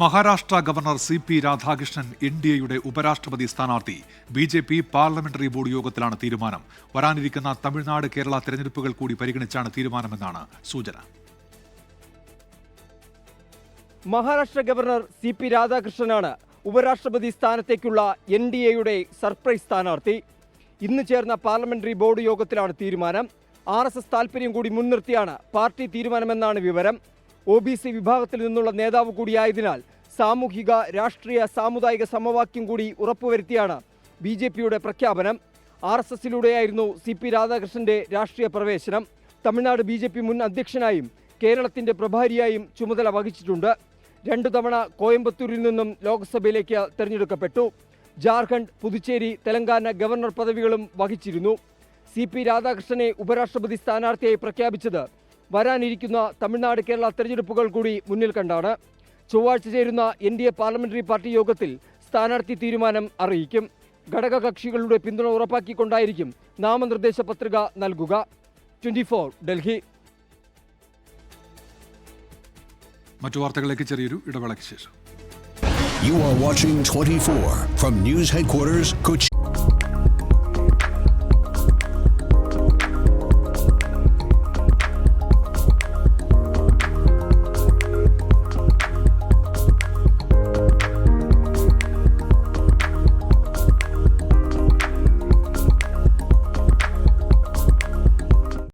Maharashtra governor C P Radhakrishnan N D എയുടെ ഉപരാഷ്ട്രപതി സ്ഥാനാർത്ഥി B J P parliamentary board യോഗത്തിലാണ് തീരുമാനം. വരാനിരിക്കുന്ന തമിഴ്നാട് കേരള തെരഞ്ഞെടുപ്പുകൾ കൂടി പരിഗണിച്ചാണ് തീരുമാനമെന്നാണ് സൂചന. മഹാരാഷ്ട്ര ഗവർണർ സി പി രാധാകൃഷ്ണനാണ് ഉപരാഷ്ട്രപതി സ്ഥാനത്തേക്കുള്ള എൻ ഡി എയുടെ സർപ്രൈസ് സ്ഥാനാർത്ഥി. ഇന്ന് ചേർന്ന പാർലമെന്ററി ബോർഡ് യോഗത്തിലാണ് തീരുമാനം. ആർ എസ് എസ് താൽപര്യം കൂടി മുൻനിർത്തിയാണ് പാർട്ടി തീരുമാനമെന്നാണ് വിവരം. ഒ ബി സി വിഭാഗത്തിൽ നിന്നുള്ള നേതാവ് കൂടിയായതിനാൽ സാമൂഹിക രാഷ്ട്രീയ സാമുദായിക സമവാക്യം കൂടി ഉറപ്പുവരുത്തിയാണ് ബി ജെ പിയുടെ പ്രഖ്യാപനം. ആർ എസ് എസിലൂടെയായിരുന്നു സി പി രാധാകൃഷ്ണന്റെ രാഷ്ട്രീയ പ്രവേശനം. തമിഴ്നാട് ബി ജെ പി മുൻ അധ്യക്ഷനായും കേരളത്തിന്റെ പ്രഭാരിയായും ചുമതല വഹിച്ചിട്ടുണ്ട്. രണ്ടു തവണ കോയമ്പത്തൂരിൽ നിന്നും ലോക്സഭയിലേക്ക് തെരഞ്ഞെടുക്കപ്പെട്ടു. ജാർഖണ്ഡ് പുതുച്ചേരി തെലങ്കാന ഗവർണർ പദവികളും വഹിച്ചിരുന്നു. സി പി രാധാകൃഷ്ണനെ ഉപരാഷ്ട്രപതി സ്ഥാനാർത്ഥിയായി പ്രഖ്യാപിച്ചത് വരാനിരിക്കുന്ന തമിഴ്നാട് കേരള തെരഞ്ഞെടുപ്പുകൾ കൂടി മുന്നിൽ കണ്ടാണ്. ചൊവ്വാഴ്ച ചേരുന്ന N D A parliamentary party യോഗത്തിൽ സ്ഥാനാർത്ഥി തീരുമാനം അറിയിക്കും. ഘടകകക്ഷികളുടെ പിന്തുണ ഉറപ്പാക്കിക്കൊണ്ടായിരിക്കും നാമനിർദ്ദേശ പത്രിക നൽകുക. Twenty four Delhi. മറ്റു വാർത്തകളിലേക്ക് ചെറിയൊരു ഇടവേളയ്ക്ക് ശേഷം. You are watching 24 from News Headquarters, Kochi.